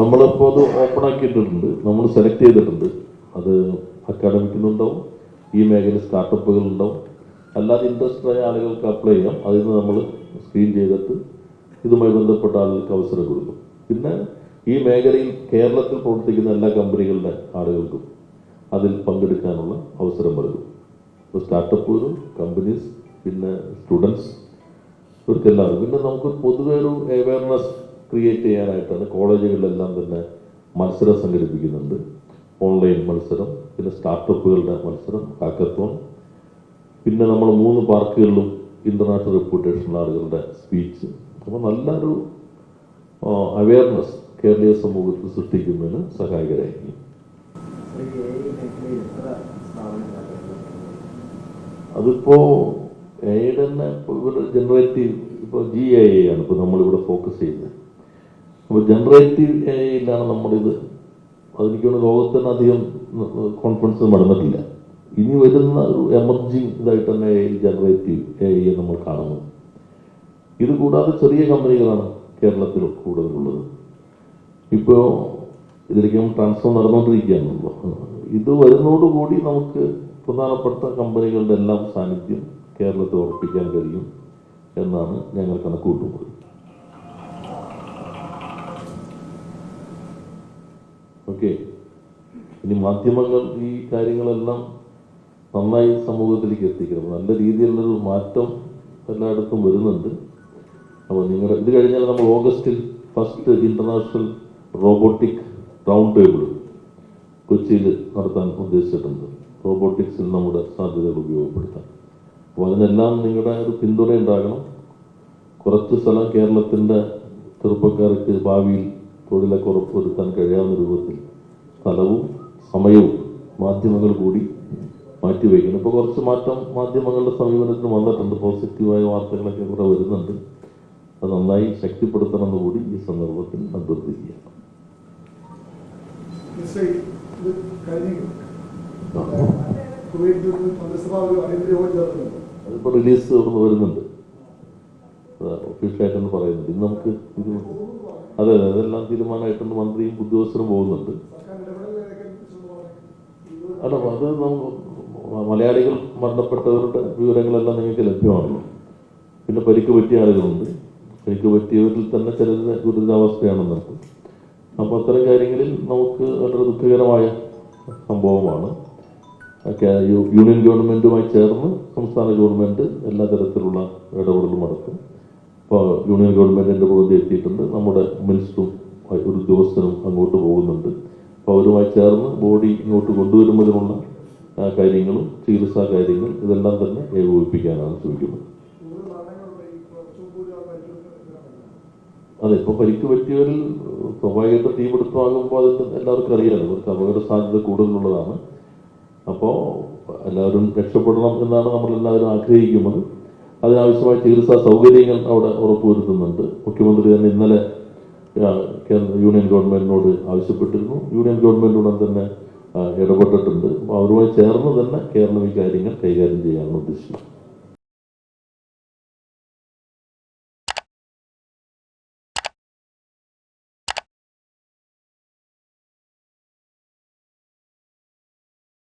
നമ്മളിപ്പോൾ അത് ഓപ്പൺ ആക്കിയിട്ടുണ്ട്. നമ്മൾ സെലക്ട് ചെയ്തിട്ടുണ്ട്. അത് അക്കാഡമിക്കിൽ നിന്നുണ്ടാവും ഈ മേഖലയിൽ സ്റ്റാർട്ടപ്പുകൾ ഉണ്ടാവും. അല്ലാതെ ഇൻട്രസ്റ്റഡ് ആയ ആളുകൾക്ക് അപ്ലൈ ചെയ്യാം. അതിൽ നിന്ന് നമ്മൾ സ്ക്രീൻ ചെയ്തിട്ട് ഇതുമായി ബന്ധപ്പെട്ട ആളുകൾക്ക് അവസരം കൊടുക്കും. പിന്നെ ഈ മേഖലയിൽ കേരളത്തിൽ പ്രവർത്തിക്കുന്ന എല്ലാ കമ്പനികളുടെ ആളുകൾക്കും അതിൽ പങ്കെടുക്കാനുള്ള അവസരം നൽകും ഇപ്പോൾ സ്റ്റാർട്ടപ്പുകളും കമ്പനീസ് പിന്നെ സ്റ്റുഡൻസ് ഇവർക്കെല്ലാവരും പിന്നെ നമുക്ക് പൊതുവെ ഒരു അവയർനെസ് ക്രിയേറ്റ് ചെയ്യാനായിട്ടാണ് കോളേജുകളിലെല്ലാം തന്നെ മത്സരം സംഘടിപ്പിക്കുന്നുണ്ട്. ഓൺലൈൻ മത്സരം പിന്നെ സ്റ്റാർട്ടപ്പുകളുടെ മത്സരം ഹാക്കത്തോൺ. പിന്നെ നമ്മൾ മൂന്ന് പാർക്കുകളിലും ഇന്റർനാഷണൽ റെപ്യൂട്ടേഷൻ ആളുകളുടെ സ്പീച്ച് അപ്പോൾ നല്ലൊരു അവയർനെസ് കേരളീയ സമൂഹത്തിൽ സൃഷ്ടിക്കുന്നതിന് സഹായകരായിരിക്കും. അതിപ്പോ ഐ തന്നെ ഇപ്പോൾ ജനറേറ്റീവ് ഇപ്പോൾ ജി എ ആണ് ഇപ്പോൾ നമ്മളിവിടെ ഫോക്കസ് ചെയ്യുന്നത്. അപ്പോൾ ജനറേറ്റീവ് എ ഐയിലാണ് ഇത് അതെനിക്കൊന്ന് ലോകത്ത് തന്നെ അധികം കോൺഫിഡൻസ് നടന്നിട്ടില്ല ഇനി വരുന്ന ഒരു എമർജിങ് ഇതായിട്ട് തന്നെ എ ജനറേറ്റീവ് എ ഐയെ നമ്മൾ കാണുന്നു. ഇത് കൂടാതെ ചെറിയ കമ്പനികളാണ് കേരളത്തിൽ കൂടുതലുള്ളത്. ഇപ്പോൾ ഇതിലേക്ക് ട്രാൻസ്ഫർ നടന്നുകൊണ്ടിരിക്കുകയാണല്ലോ ഇത് വരുന്നതോടുകൂടി നമുക്ക് പ്രധാനപ്പെട്ട കമ്പനികളുടെ എല്ലാം സാന്നിധ്യം കേരളത്തിൽ ഉറപ്പിക്കാൻ കഴിയും എന്നാണ് ഞങ്ങൾ കണക്കുകൂട്ടുന്നത്. ഓക്കെ. ഇനി മാധ്യമങ്ങൾ ഈ കാര്യങ്ങളെല്ലാം നന്നായി സമൂഹത്തിലേക്ക് എത്തിക്കണം. നല്ല രീതിയിലുള്ളൊരു മാറ്റം എല്ലായിടത്തും വരുന്നുണ്ട്. അപ്പോൾ നിങ്ങളുടെ ഇത് കഴിഞ്ഞാൽ നമ്മൾ ഓഗസ്റ്റിൽ first international robotic round table കൊച്ചിയിൽ നടത്താൻ ഉദ്ദേശിച്ചിട്ടുണ്ട്. റോബോട്ടിക്സിൽ നമ്മുടെ സാധ്യതകൾ ഉപയോഗപ്പെടുത്താൻ. അപ്പോൾ അതിനെല്ലാം നിങ്ങളുടെ ഒരു പിന്തുണ ഉണ്ടാകണം കുറച്ച് സ്ഥലം കേരളത്തിന്റെ ചെറുപ്പക്കാർക്ക് ഭാവിയിൽ തൊഴിലൊക്കെ ഉറപ്പുവരുത്താൻ കഴിയാവുന്ന രൂപത്തിൽ സ്ഥലവും സമയവും മാധ്യമങ്ങൾ കൂടി മാറ്റിവെക്കണം ഇപ്പോൾ കുറച്ച് മാറ്റം മാധ്യമങ്ങളുടെ സമീപനത്തിന് വന്നിട്ടുണ്ട്. പോസിറ്റീവായ വാർത്തകളൊക്കെ കൂടെ വരുന്നുണ്ട്. അത് നന്നായി ശക്തിപ്പെടുത്തണമെന്ന് കൂടി ഈ സന്ദർഭത്തിൽ അഭ്യർത്ഥിക്കുകയാണ്. അതിപ്പോൾ റിലീസ് വരുന്നുണ്ട്. ഒഫീഷ്യലായിട്ടൊന്ന് പറയുന്നുണ്ട്. ഇന്ന് നമുക്ക് അതെ അതെ അതെല്ലാം തീരുമാനമായിട്ടുണ്ട്? മന്ത്രിയും ഉദ്യോഗസ്ഥരും പോകുന്നുണ്ട്. അല്ല അത് മലയാളികൾ മരണപ്പെട്ടവരുടെ വിവരങ്ങളെല്ലാം നിങ്ങൾക്ക് ലഭ്യമാണല്ലോ പിന്നെ പരിക്ക് പറ്റിയ ആളുകളുണ്ട്. പരിക്ക് പറ്റിയവരിൽ തന്നെ ചിലരുടെ ഗുരുതരാവസ്ഥയാണെന്നുണ്ട് അപ്പോൾ അത്തരം കാര്യങ്ങളിൽ നമുക്ക് വളരെ ദുഃഖകരമായ സംഭവമാണ്. യൂണിയൻ ഗവൺമെന്റുമായി ചേർന്ന് സംസ്ഥാന ഗവൺമെന്റ് എല്ലാ തരത്തിലുള്ള ഇടപെടലും നടത്തും. ഇപ്പോൾ യൂണിയൻ ഗവൺമെന്റിന്റെ പ്രതിനിധി എത്തിയിട്ടുണ്ട്. നമ്മുടെ മിനിസ്റ്ററും ഒരു ഉദ്യോഗസ്ഥനും അങ്ങോട്ട് പോകുന്നുണ്ട്. അപ്പോൾ അവരുമായി ചേർന്ന് ബോഡി ഇങ്ങോട്ട് കൊണ്ടുവരുന്നതിനുള്ള കാര്യങ്ങളും ചികിത്സാ കാര്യങ്ങൾ ഇതെല്ലാം തന്നെ ഏകോപിപ്പിക്കാനാണ് ശ്രമിക്കുന്നത്. അതെ ഇപ്പോൾ പരിക്ക് പറ്റിയവരിൽ സ്വാഭാവികമായിട്ട് തീപിടുത്തമാകുമ്പോൾ അതിന്റെ എല്ലാവർക്കും അറിയാലോ അവർക്ക് അപകട സാധ്യത കൂടുതലുള്ളതാണ്. അപ്പോൾ എല്ലാവരും രക്ഷപ്പെടണം എന്നാണ് നമ്മളെല്ലാവരും ആഗ്രഹിക്കുന്നത്. അതിനാവശ്യമായ ചികിത്സാ സൗകര്യങ്ങൾ അവിടെ ഉറപ്പുവരുത്തുന്നുണ്ട്. മുഖ്യമന്ത്രി തന്നെ ഇന്നലെ കേന്ദ്ര യൂണിയൻ ഗവൺമെന്റിനോട് ആവശ്യപ്പെട്ടിരുന്നു. യൂണിയൻ ഗവൺമെന്റിനോട് തന്നെ ഇടപെട്ടിട്ടുണ്ട്. അവരുമായി ചേർന്ന് തന്നെ കേരളം ഈ കാര്യങ്ങൾ കൈകാര്യം ചെയ്യാനാണ് ഉദ്ദേശിക്കുന്നത്